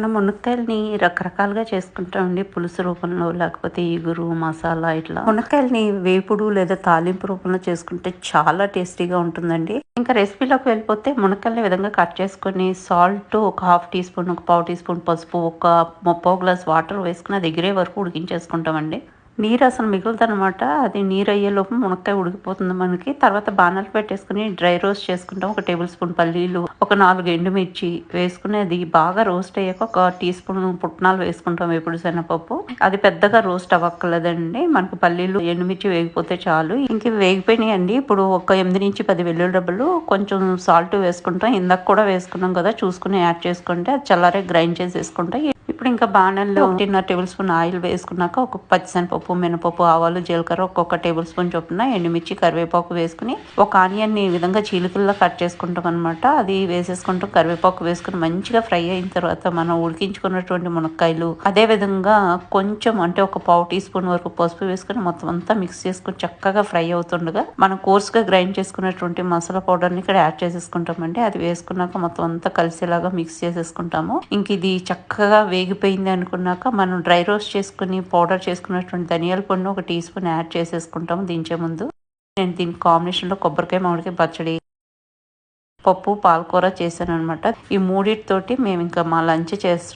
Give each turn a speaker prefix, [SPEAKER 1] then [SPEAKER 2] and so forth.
[SPEAKER 1] మనం మునక్కాయలని రకరకాలుగా చేసుకుంటామండి పులుసు రూపంలో లేకపోతే ఇగురు మసాలా ఇట్లా. మునక్కాయలని వేపుడు లేదా తాలింపు రూపంలో చేసుకుంటే చాలా టేస్టీగా ఉంటుందండి. ఇంకా రెసిపీలోకి వెళ్ళిపోతే మునక్కాయలని విధంగా కట్ చేసుకొని సాల్ట్ ఒక హాఫ్ టీ స్పూన్ ఒక పావు టీ స్పూన్ పసుపు ఒక ముప్పో గ్లాస్ వాటర్ వేసుకుని అది ఎగిరే వరకు ఉడికించేసుకుంటామండి. నీరు అసలు మిగులుదనమాట అది నీరు అయ్యేలోపు మునక్కాయ ఉడికిపోతుంది మనకి. తర్వాత బాణాలు పెట్టేసుకుని డ్రై రోస్ట్ చేసుకుంటాం. ఒక టేబుల్ స్పూన్ పల్లీలు ఒక నాలుగు ఎండుమిర్చి వేసుకుని అది బాగా రోస్ట్ అయ్యాక ఒక టీ స్పూన్ పుట్నాలు వేసుకుంటాం. ఎప్పుడు శనగపప్పు. అది పెద్దగా రోస్ట్ అవ్వక్కర్లేదండి. మనకు పల్లీలు ఎండుమిర్చి వేగిపోతే చాలు. ఇంక వేగిపోయినాయండి. ఇప్పుడు ఒక ఎనిమిది నుంచి పది వెల్లుల్లి డబ్బులు కొంచెం సాల్ట్ వేసుకుంటాం. ఇందాక కూడా వేసుకున్నాం కదా. చూసుకుని యాడ్ చేసుకుంటే అది చల్లారే గ్రైండ్ చేసి వేసుకుంటాం ఇప్పుడు ఇంకా బాణల్లో ఒకటిన్నర టేబుల్ స్పూన్ ఆయిల్ వేసుకున్నాక ఒక పచ్చిశనగపప్పు మినపప్పు ఆవాలు జీలకర్ర ఒక్కొక్క టేబుల్ స్పూన్ చొప్పున ఎండుమిర్చి కరివేపాకు వేసుకుని ఒక ఆనియన్ ఈ విధంగా చీలికల్లో కట్ చేసుకుంటాం అనమాట అది వేసేసుకుంటాం కరివేపాకు వేసుకుని మంచిగా ఫ్రై అయిన తర్వాత మనం ఉడికించుకున్నటువంటి మునక్కాయలు అదే విధంగా కొంచెం అంటే ఒక పావు టీ స్పూన్ వరకు పసుపు వేసుకుని మొత్తం అంతా మిక్స్ చేసుకుని చక్కగా ఫ్రై అవుతుండగా మనం కోర్స్గా గ్రైండ్ చేసుకున్నటువంటి మసాలా పౌడర్ని ఇక్కడ యాడ్ చేసేసుకుంటామండి. అది వేసుకున్నాక మొత్తం అంతా కలిసేలాగా మిక్స్ చేసేసుకుంటాము. ఇంక ఇది చక్కగా వేగిపోయింది అనుకున్నాక మనం డ్రై రోస్ట్ చేసుకుని పౌడర్ చేసుకున్నటువంటి ధనియాల పొడిని ఒక టీ స్పూన్ యాడ్ చేసేసుకుంటాము దించే ముందు. నేను దీని కాంబినేషన్లో కొబ్బరికాయ మామిడికాయ పచ్చడి పప్పు పాలకూర చేశాను అనమాట ఈ మూడింటితోటి మేము ఇంకా మా లంచ్ చేస్తాం.